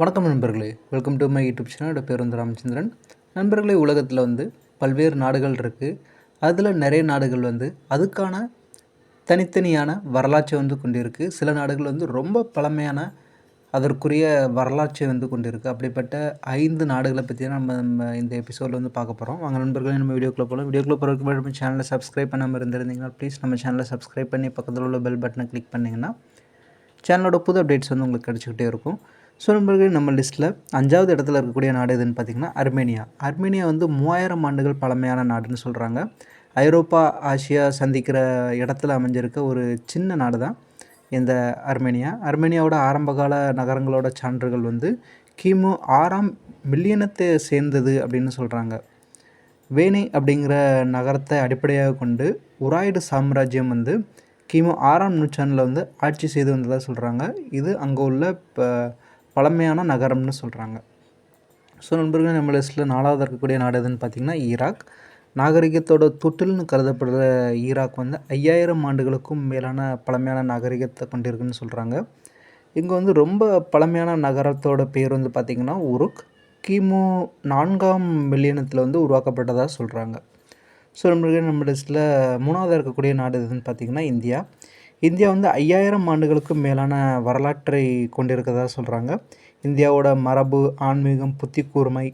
வணக்கம் நண்பர்களே. Welcome to my YouTube channel பேர் வந்து ராமச்சந்திரன். நண்பர்களே உலகத்தில் வந்து பல்வேறு நாடுகள் இருக்குது அதில் நிறைய நாடுகள் வந்து அதுக்கான தனித்தனியான வரலாற்றை வந்து கொண்டிருக்கு. சில நாடுகள் வந்து ரொம்ப பழமையான அதற்குரிய வரலாற்றை வந்து கொண்டிருக்கு. அப்படிப்பட்ட ஐந்து நாடுகளை பற்றி நம்ம நம்ம இந்த எபிசோடில் வந்து பார்க்க போகிறோம் வாங்க நண்பர்களே நம்ம வீடியோக்குள்ளே போகலாம் வீடியோக்குள்ளே போகிறதுக்கு நம்ம சேனலை சப்ஸ்கிரைப் பண்ணாமல் இருந்திருந்தீங்கன்னா ப்ளீஸ் நம்ம சேனலை சப்ஸ்கிரைப் பண்ணி பக்கத்தில் உள்ள பெல் பட்டனை கிளிக் பண்ணிங்கன்னா சேனலோட புது அப்டேட்ஸ் வந்து உங்களுக்கு கிடச்சிக்கிட்டே இருக்கும். ஸோ நண்பர்களே நம்ம லிஸ்ட்டில் அஞ்சாவது இடத்துல இருக்கக்கூடிய நாடு எதுன்னு பார்த்திங்கன்னா அர்மேனியா. அர்மேனியா வந்து மூவாயிரம் ஆண்டுகள் பழமையான நாடுன்னு சொல்கிறாங்க ஐரோப்பா ஆசியா சந்திக்கிற இடத்துல அமைஞ்சிருக்க ஒரு சின்ன நாடு தான் இந்த அர்மேனியா. அர்மேனியாவோட ஆரம்பகால நகரங்களோட சான்றுகள் வந்து கிமு ஆறாம் மில்லியனத்தை சேர்ந்தது அப்படின்னு சொல்கிறாங்க வேணி அப்படிங்கிற நகரத்தை அடிப்படையாக கொண்டு உராய்டு சாம்ராஜ்யம் வந்து கிமு ஆறாம் நூற்றாண்டில் வந்து ஆட்சி செய்து வந்ததாக சொல்கிறாங்க இது அங்கே உள்ள இப்போ பழமையான நகரம்னு சொல்கிறாங்க ஸோ நண்பர்கள் நம்ம லிஸ்ட்டில் நாலாவது இருக்கக்கூடிய நாடு எதுன்னு பார்த்திங்கன்னா ஈராக். நாகரிகத்தோட தொட்டில்னு கருதப்படுற ஈராக் வந்து ஐயாயிரம் ஆண்டுகளுக்கும் மேலான பழமையான நாகரிகத்தை கொண்டிருக்குன்னு சொல்கிறாங்க இங்கே வந்து ரொம்ப பழமையான நகரத்தோட பேர் வந்து பார்த்திங்கன்னா உருக். கிமு நான்காம் மில்லியனத்தில் வந்து உருவாக்கப்பட்டதாக சொல்கிறாங்க ஸோ நம்மளுக்கு நம்ம லிஸ்ட்டில் மூணாவது இருக்கக்கூடிய நாடு எதுன்னு பார்த்திங்கன்னா இந்தியா. இந்தியா வந்து ஐயாயிரம் ஆண்டுகளுக்கும் மேலான வரலாற்றை கொண்டிருக்கிறதா சொல்கிறாங்க இந்தியாவோட மரபு ஆன்மீகம் புத்தி கூர்மை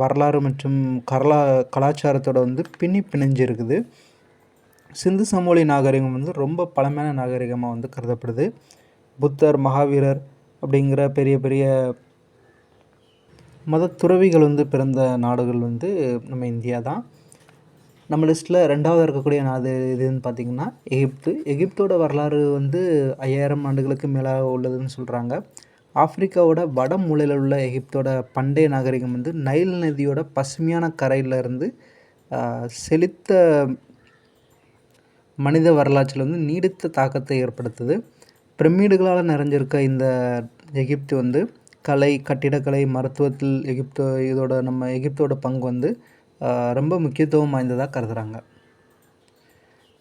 வரலாறு மற்றும் கரலா கலாச்சாரத்தோட வந்து பின்னி பிணைஞ்சிருக்குது. சிந்து சமோலி நாகரிகம் வந்து ரொம்ப பழமையான நாகரிகமாக வந்து கருதப்படுது. புத்தர் மகாவீரர் அப்படிங்கிற பெரிய பெரிய மத துறவிகள் வந்து பிறந்த நாடுகள் வந்து நம்ம இந்தியா தான் நம்ம லிஸ்ட்டில் ரெண்டாவது இருக்கக்கூடிய நாடு எதுன்னு பார்த்திங்கன்னா எகிப்து. எகிப்தோட வரலாறு வந்து ஐயாயிரம் ஆண்டுகளுக்கு மேலாக உள்ளதுன்னு சொல்கிறாங்க ஆஃப்ரிக்காவோட வட மூலையில் உள்ள எகிப்தோட பண்டைய நாகரிகம் வந்து நைல் நதியோட பசுமையான கரையில் இருந்து செழித்த மனித வரலாற்றில் வந்து நீடித்த தாக்கத்தை ஏற்படுத்துது. பிரமிடுகளால் நிறைஞ்சிருக்க இந்த எகிப்து வந்து கலை கட்டிடக்கலை மருத்துவத்தில் எகிப்தோ இதோட நம்ம எகிப்தோட பங்கு வந்து ரொம்ப முக்கியத்துவம் வாய்ந்ததாக கருதுகிறாங்க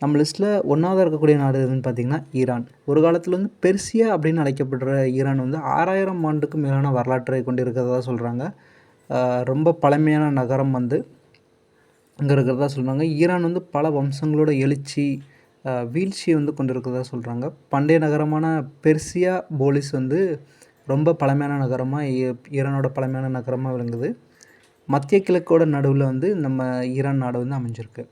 நம்ம லிஸ்ட்டில் ஒன்றாவது இருக்கக்கூடிய நாடு எதுன்னு பார்த்திங்கன்னா ஈரான். ஒரு காலத்தில் வந்து பெர்சியா அப்படின்னு அழைக்கப்படுற ஈரான் வந்து ஆறாயிரம் ஆண்டுக்கு மேலான வரலாற்றை கொண்டு இருக்கிறதா சொல்கிறாங்க ரொம்ப பழமையான நகரம் வந்து இங்கே இருக்கிறதா சொல்கிறாங்க ஈரான் வந்து பல வம்சங்களோட எழுச்சி வீழ்ச்சியை வந்து கொண்டு இருக்கிறதா சொல்கிறாங்க பண்டைய நகரமான பெர்சியா போலிஸ் வந்து ரொம்ப பழமையான நகரமாக ஈரானோட பழமையான நகரமாக விளங்குது. மத்திய கிழக்கோட நடுவில் வந்து நம்ம ஈரான் நாடு வந்து அமைஞ்சிருக்கு.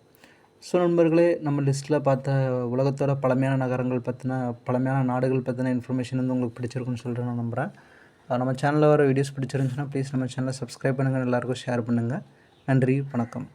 ஸோ நண்பர்களே நம்ம லிஸ்ட்டில் பார்த்த உலகத்தோட பழமையான நகரங்கள் பற்றின பழமையான நாடுகள் பற்றின இன்ஃபர்மேஷன் வந்து உங்களுக்கு பிடிச்சிருக்குன்னு சொல்லிட்டு நான் நம்புகிறேன் நம்ம சேனலில் வர வீடியோஸ் பிடிச்சிருந்துச்சுன்னா ப்ளீஸ் நம்ம சேனலை சப்ஸ்கிரைப் பண்ணுங்கள் எல்லாேருக்கும் ஷேர் பண்ணுங்கள் நன்றி வணக்கம்.